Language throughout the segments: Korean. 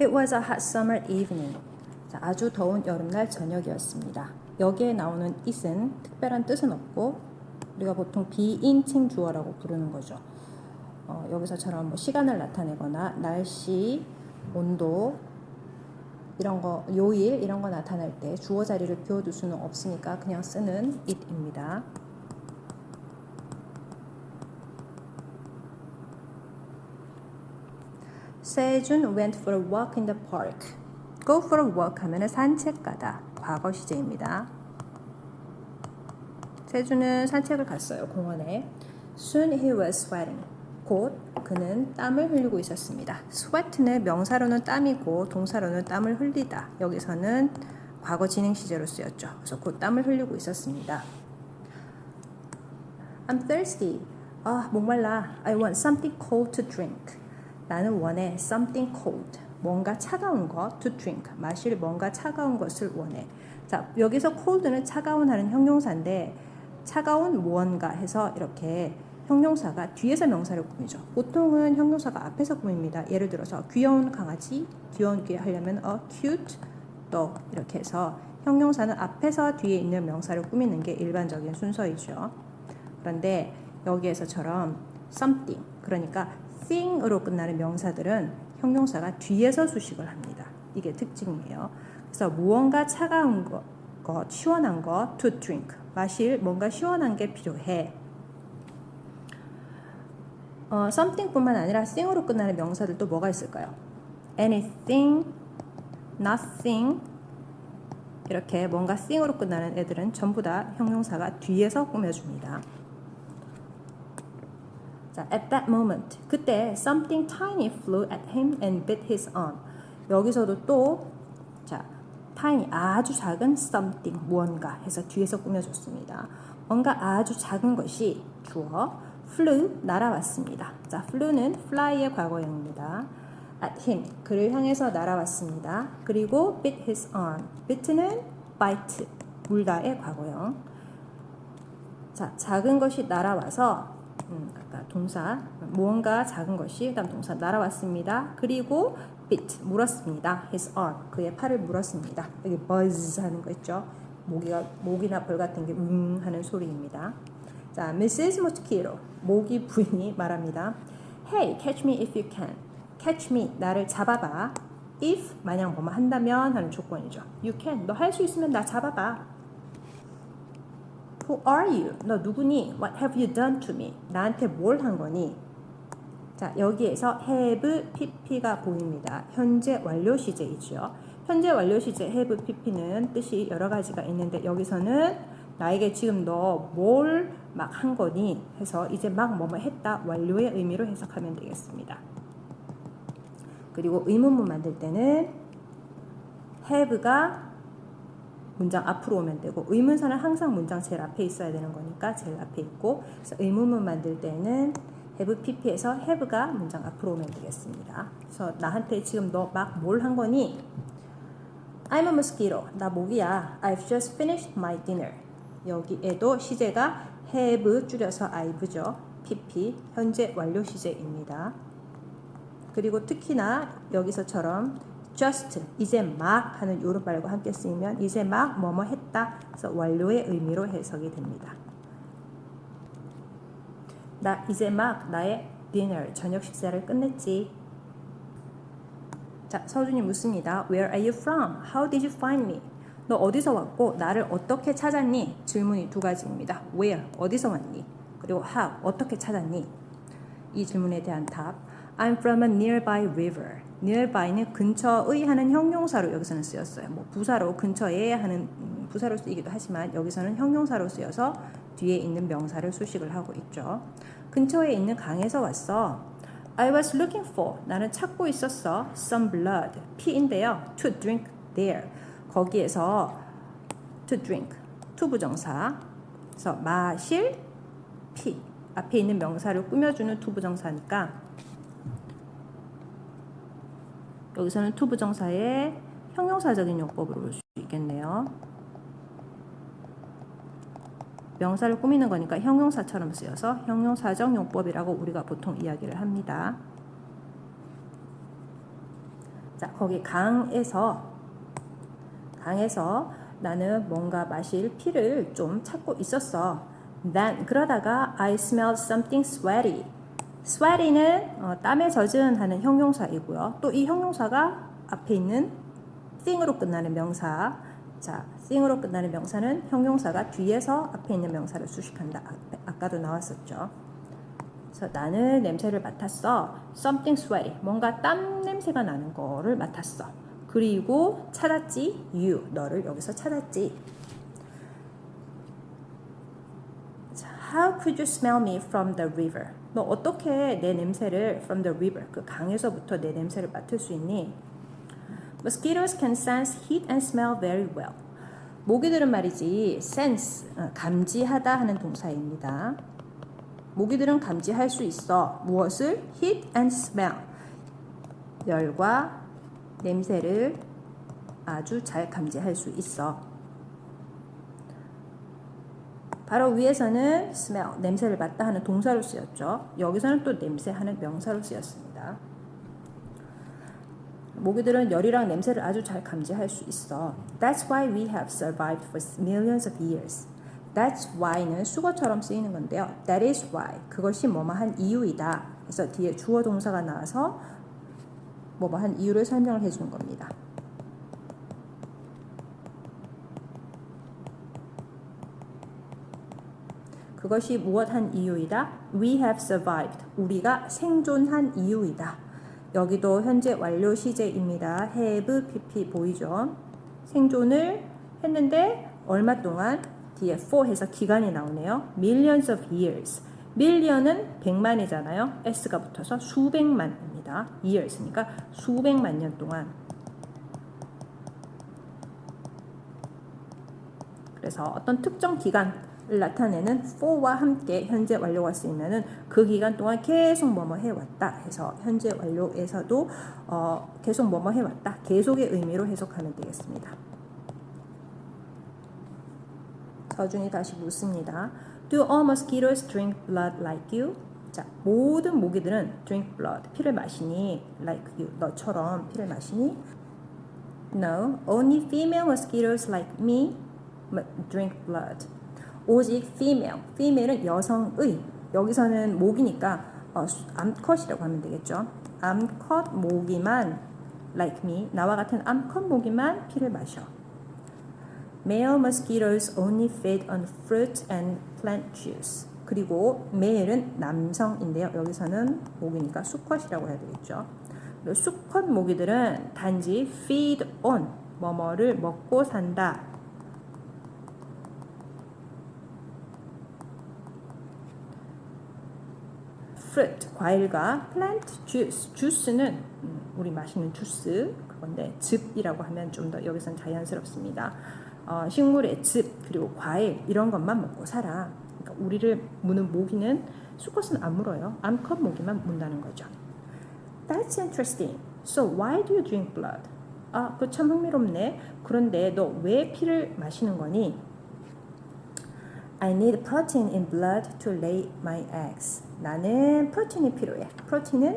It was a hot summer evening. 자, 아주 더운 여름날 저녁이었습니다. 여기에 나오는 it은 특별한 뜻은 없고 우리가 보통 비인칭 주어라고 부르는 거죠. 어, 여기서처럼 뭐 시간을 나타내거나 날씨, 온도 이런 거 요일 이런 거 나타낼 때 주어 자리를 비워둘 수는 없으니까 그냥 쓰는 it입니다. 세준 went for a walk in the park. Go for a walk 하면은 산책 가다. 과거 시제입니다. 세준은 산책을 갔어요. 공원에. Soon he was sweating. 곧 그는 땀을 흘리고 있었습니다. sweat는 명사로는 땀이고 동사로는 땀을 흘리다. 여기서는 과거 진행 시제로 쓰였죠. 그래서 곧 땀을 흘리고 있었습니다. I'm thirsty. 아, 목말라. I want something cold to drink. 나는 원해 something cold. 뭔가 차가운 것 to drink. 마실 뭔가 차가운 것을 원해. 자, 여기서 cold는 차가운 하는 형용사인데 차가운 무언가 해서 이렇게 형용사가 뒤에서 명사를 꾸미죠. 보통은 형용사가 앞에서 꾸밉니다. 예를 들어서 귀여운 강아지, 귀여운 귀 하려면 a cute dog 이렇게 해서 형용사는 앞에서 뒤에 있는 명사를 꾸미는 게 일반적인 순서이죠. 그런데 여기에서처럼 something 그러니까 thing으로 끝나는 명사들은 형용사가 뒤에서 수식을 합니다. 이게 특징이에요. 그래서 무언가 차가운 것, 것 시원한 것 to drink 마실 뭔가 시원한 게 필요해. 어, something뿐만 아니라 thing으로 끝나는 명사들도 뭐가 있을까요? anything, nothing 이렇게 뭔가 thing으로 끝나는 애들은 전부 다 형용사가 뒤에서 꾸며줍니다. 자, at that moment 그때 something tiny flew at him and bit his arm. 여기서도 또 자, tiny 아주 작은 something 무언가 해서 뒤에서 꾸며줬습니다. 뭔가 아주 작은 것이 주어 flew 날아왔습니다. 자, flew는 fly의 과거형입니다. at him 그를 향해서 날아왔습니다. 그리고 bit his arm. bit는 bite 물다의 과거형. 자, 작은 것이 날아와서 음, 동사 무언가 작은 것이 그다음 동사 날아왔습니다. 그리고 bit 물었습니다. his arm 그의 팔을 물었습니다. 여기 buzz 하는 거 있죠. 모기가 모기나 벌 같은 게응 하는 소리입니다. 자, Mrs. Mosquito 모기 부인이 말합니다. Hey, catch me if you can. Catch me 나를 잡아봐. If 만약 뭐뭐 한다면 하는 조건이죠. You can 너 할 수 있으면 나 잡아봐. Who are you? 너 누구니? What have you done to me? 나한테 뭘 한 거니? 자, 여기에서 have pp가 보입니다. 현재 완료 시제이죠. 현재 완료 시제 have pp는 뜻이 여러 가지가 있는데 여기서는 나에게 지금 너 뭘 막 한 거니? 해서 이제 막 뭐뭐 했다 완료의 의미로 해석하면 되겠습니다. 그리고 의문문 만들 때는 have가 문장 앞으로 오면 되고 의문사는 항상 문장 제일 앞에 있어야 되는 거니까 제일 앞에 있고 그래서 의문문 만들 때는 have pp에서 have가 문장 앞으로 오면 되겠습니다. 그래서 나한테 지금 너 막 뭘 한 거니? I'm a mosquito. 나 모기야. I've just finished my dinner. 여기에도 시제가 have 줄여서 I've죠. pp 현재 완료 시제입니다. 그리고 특히나 여기서처럼 just 이제 막 하는 요런 말과 함께 쓰이면 이제 막 뭐뭐 했다 그래서 완료의 의미로 해석이 됩니다. 나 이제 막 나의 dinner 저녁 식사를 끝냈지. 자 서준이 묻습니다. Where are you from? How did you find me? 너 어디서 왔고 나를 어떻게 찾았니? 질문이 두 가지입니다. Where 어디서 왔니? 그리고 how 어떻게 찾았니? 이 질문에 대한 답. I'm from a nearby river. Nearby는 근처의 하는 형용사로 여기서는 쓰였어요. 뭐 부사로 근처에 하는 음, 부사로 쓰이기도 하지만 여기서는 형용사로 쓰여서 뒤에 있는 명사를 수식을 하고 있죠. 근처에 있는 강에서 왔어. I was looking for 나는 찾고 있었어. some blood 피인데요. to drink there 거기에서 to drink to 부정사 그래서 마실 피 앞에 있는 명사를 꾸며주는 to 부정사니까 여기서는 to 부정사의 형용사적인 용법으로 볼 수 있겠네요. 명사를 꾸미는 거니까 형용사처럼 쓰여서 형용사적 용법이라고 우리가 보통 이야기를 합니다. 자, 거기 강에서 강에서 나는 뭔가 마실 피를 좀 찾고 있었어. Then 그러다가 I smelled something sweaty. Sweaty는 어, 땀에 젖은 하는 형용사이고요. 또 이 형용사가 앞에 있는 thing으로 끝나는 명사. 자, thing으로 끝나는 명사는 형용사가 뒤에서 앞에 있는 명사를 수식한다. 아- 아까도 나왔었죠. 그래서 나는 냄새를 맡았어. Something sweaty. 뭔가 땀 냄새가 나는 거를 맡았어. 그리고 찾았지. You. 너를 여기서 찾았지. 자, How could you smell me from the river? 너 어떻게 내 냄새를 from the river 그 강에서부터 내 냄새를 맡을 수 있니? Mosquitoes can sense heat and smell very well. 모기들은 말이지 sense 어, 감지하다 하는 동사입니다. 모기들은 감지할 수 있어. 무엇을? heat and smell. 열과 냄새를 아주 잘 감지할 수 있어. 바로 위에서는 smell, 냄새를 맡다 하는 동사로 쓰였죠. 여기서는 또 냄새 하는 명사로 쓰였습니다. 모기들은 열이랑 냄새를 아주 잘 감지할 수 있어. That's why we have survived for millions of years. That's why는 수거처럼 쓰이는 건데요. That is why. 그것이 뭐뭐한 이유이다. 그래서 뒤에 주어 동사가 나와서 뭐뭐한 이유를 설명을 해주는 겁니다. 그것이 무엇한 이유이다? We have survived. 우리가 생존한 이유이다. 여기도 현재 완료 시제입니다. have, pp 보이죠? 생존을 했는데 얼마 동안 뒤에 for 해서 기간이 나오네요. millions of years. million은 백만이잖아요. s가 붙어서 수백만입니다. years니까 수백만 년 동안. 그래서 어떤 특정 기간을 나타내는 for와 함께 현재 완료가 쓰이면은 그 기간 동안 계속 뭐뭐 해왔다 해서 현재 완료에서도 어, 계속 뭐뭐 해왔다 계속의 의미로 해석하면 되겠습니다. 서준이 다시 묻습니다. Do all mosquitoes drink blood like you? 자, 모든 모기들은 drink blood, 피를 마시니 like you, 너처럼 피를 마시니? No, only female mosquitoes like me drink blood. 오직 female, female은 여성의 여기서는 모기니까 어, 암컷이라고 하면 되겠죠. 암컷 모기만 like me 나와 같은 암컷 모기만 피를 마셔. Male mosquitoes only feed on fruit and plant juice. 그리고 male은 남성인데요. 여기서는 모기니까 수컷이라고 해야 되겠죠. 수컷 모기들은 단지 feed on 뭐뭐를 먹고 산다. Fruit 과일과 plant juice juice는 음, 우리 마시는 주스 그건데 즙이라고 하면 좀 더 여기선 자연스럽습니다. 어, 식물의 즙 그리고 과일 이런 것만 먹고 살아. 그러니까 우리를 무는 모기는 수컷은 안 물어요. 암컷 모기만 문다는 거죠. That's interesting. So why do you drink blood? 아, 그 참 흥미롭네. 그런데 너 왜 피를 마시는 거니? I need protein in blood to lay my eggs. 나는 프로틴이 필요해. 프로틴은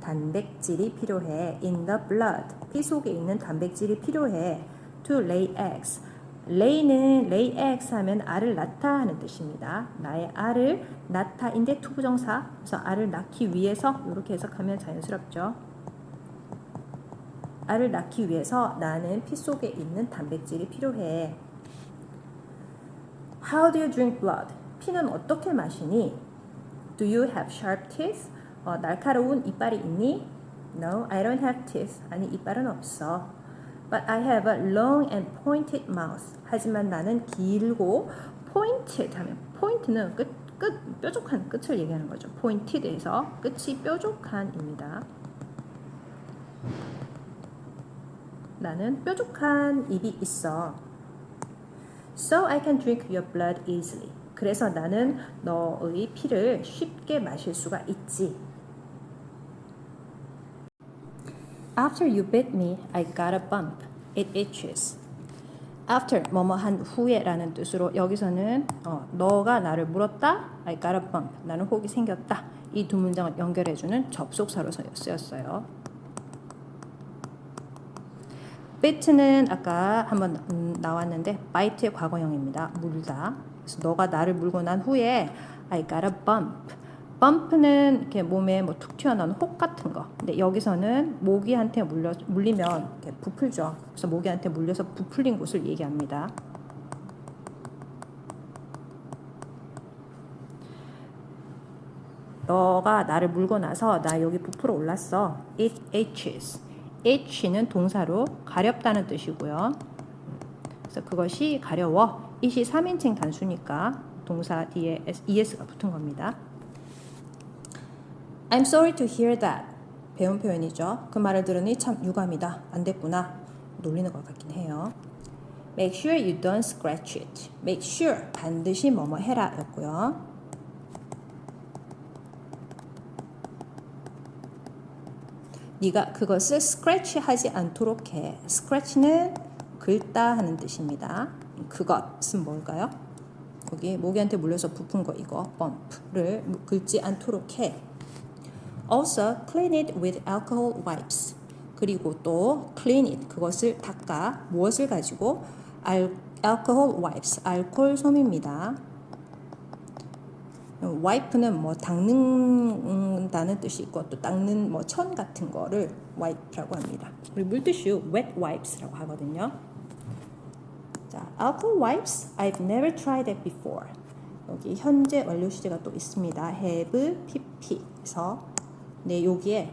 단백질이 필요해. In the blood. 피 속에 있는 단백질이 필요해. To lay eggs. lay는 lay eggs 하면 알을 낳다 하는 뜻입니다. 나의 알을 낳다인데 투부정사. 그래서 알을 낳기 위해서 이렇게 해석하면 자연스럽죠. 알을 낳기 위해서 나는 피 속에 있는 단백질이 필요해. How do you drink blood? 피는 어떻게 마시니? Do you have sharp teeth? 어, 날카로운 이빨이 있니? No, I don't have teeth. 아니, 이빨은 없어. But I have a long and pointed mouth. 하지만 나는 길고 pointed 하면 point는 끝, 끝 뾰족한 끝을 얘기하는 거죠. pointed에서 끝이 뾰족한입니다. 나는 뾰족한 입이 있어. So I can drink your blood easily. 그래서 나는 너의 피를 쉽게 마실 수가 있지. After you bit me, I got a bump. It itches. After 뭐뭐한 후에라는 뜻으로 여기서는 어, 너가 나를 물었다. I got a bump. 나는 혹이 생겼다. 이 두 문장을 연결해주는 접속사로 쓰였어요. Bit는 아까 한번 음, 나왔는데 bite의 과거형입니다. 물다. 그래서 너가 나를 물고 난 후에 I got a bump. bump는 이렇게 몸에 뭐 툭 튀어나오는 혹 같은 거. 근데 여기서는 모기한테 물려 물리면 부풀죠. 그래서 모기한테 물려서 부풀린 곳을 얘기합니다. 너가 나를 물고 나서 나 여기 부풀어 올랐어. It itches. Itch는 동사로 가렵다는 뜻이고요. 그래서 그것이 가려워. it이 3인칭 단수니까 동사 뒤에 es가 붙은 겁니다. I'm sorry to hear that. 배운 표현이죠. 그 말을 들으니 참 유감이다. 안 됐구나. 놀리는 것 같긴 해요. Make sure you don't scratch it. Make sure 반드시 뭐뭐 해라 였고요. 네가 그것을 scratch 하지 않도록 해. scratch는 긁다 하는 뜻입니다. 그것은 뭘까요? 거기 모기한테 물려서 부푼 거 이거 bump를 긁지 않도록 해. Also clean it with alcohol wipes. 그리고 또 clean it 그것을 닦아 무엇을 가지고 알, alcohol wipes 알코올 솜입니다. 와이프는 뭐 닦는다는 뜻이 있고 또 닦는 뭐 천 같은 거를 wipe라고 합니다. 우리 물티슈 wet wipes라고 하거든요. 자, alcohol wipes I've never tried it before. 여기 현재 완료 시제가 또 있습니다. have, pp에서 네 여기에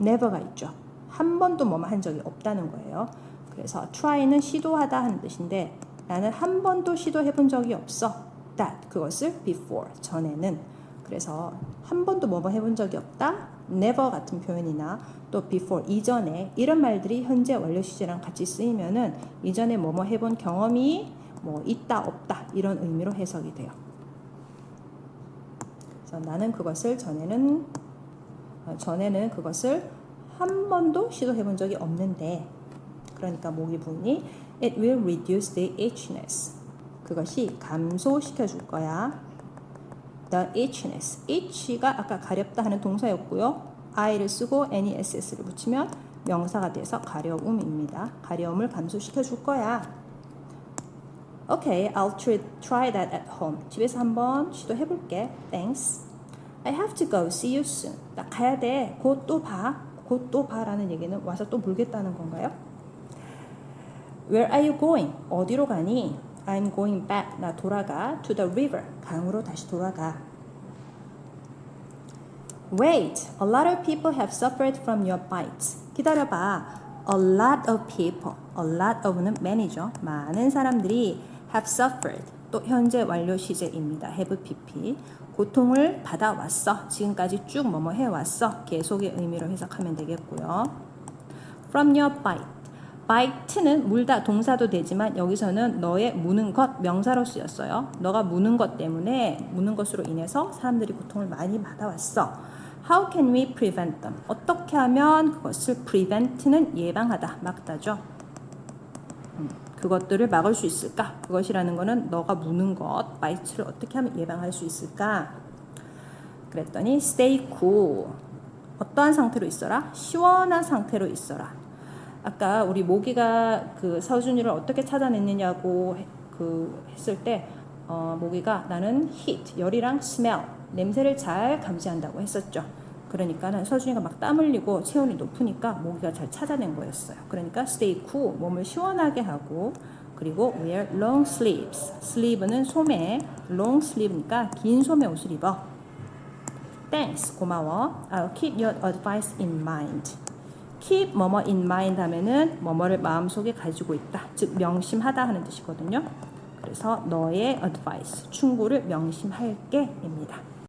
never가 있죠. 한 번도 뭐만 한 적이 없다는 거예요. 그래서 try는 시도하다 하는 뜻인데 나는 한 번도 시도해 본 적이 없어. That 그것을 before 전에는. 그래서 한 번도 뭐뭐 해본 적이 없다. never 같은 표현이나 또 before 이전에 이런 말들이 현재 완료 시제랑 같이 쓰이면은 이전에 뭐뭐 해본 경험이 뭐 있다 없다 이런 의미로 해석이 돼요. 그래서 나는 그것을 전에는 어, 전에는 그것을 한 번도 시도해 본 적이 없는데 그러니까 모기 부분이 it will reduce the itchiness 그것이 감소시켜 줄 거야. The itchiness. itch가 아까 가렵다 하는 동사였고요. i를 쓰고 ness를 붙이면 명사가 돼서 가려움입니다. 가려움을 감소시켜 줄 거야. Okay, I'll try, that at home. 집에서 한번 시도해 볼게. Thanks. I have to go. See you soon. 나 가야 돼. 곧 또 봐. 곧 또 봐라는 얘기는 와서 또 물겠다는 건가요? Where are you going? 어디로 가니? I'm going back. 나 돌아가. To the river. 강으로 다시 돌아가. Wait. A lot of people have suffered from your bites. 기다려봐. A lot of people. A lot of는 many죠. 많은 사람들이 have suffered. 또 현재 완료 시제입니다. have pp. 고통을 받아왔어. 지금까지 쭉 뭐뭐 해왔어. 계속의 의미로 해석하면 되겠고요. From your bite. Bite는 물다 동사도 되지만 여기서는 너의 무는 것 명사로 쓰였어요. 너가 무는 것 때문에 무는 것으로 인해서 사람들이 고통을 많이 받아왔어. How can we prevent them? 어떻게 하면 그것을 prevent는 예방하다, 막다죠. 음, 그것들을 막을 수 있을까? 그것이라는 것은 너가 무는 것, bite를 어떻게 하면 예방할 수 있을까? 그랬더니 stay cool. 어떠한 상태로 있어라? 시원한 상태로 있어라. 아까 우리 모기가 그 서준이를 어떻게 찾아냈느냐고 해- 그 했을 때 어, 모기가 나는 heat 열이랑 smell 냄새를 잘 감지한다고 했었죠. 그러니까는 서준이가 막 땀 흘리고 체온이 높으니까 모기가 잘 찾아낸 거였어요. 그러니까 stay cool 몸을 시원하게 하고 그리고 wear long sleeves sleeve는 소매 long sleeve니까 긴 소매 옷을 입어. Thanks 고마워. I'll keep your advice in mind. Keep 뭐뭐 in mind 하면은 뭐뭐를 마음속에 가지고 있다. 즉 명심하다 하는 뜻이거든요. 그래서 너의 advice, 충고를 명심할게입니다.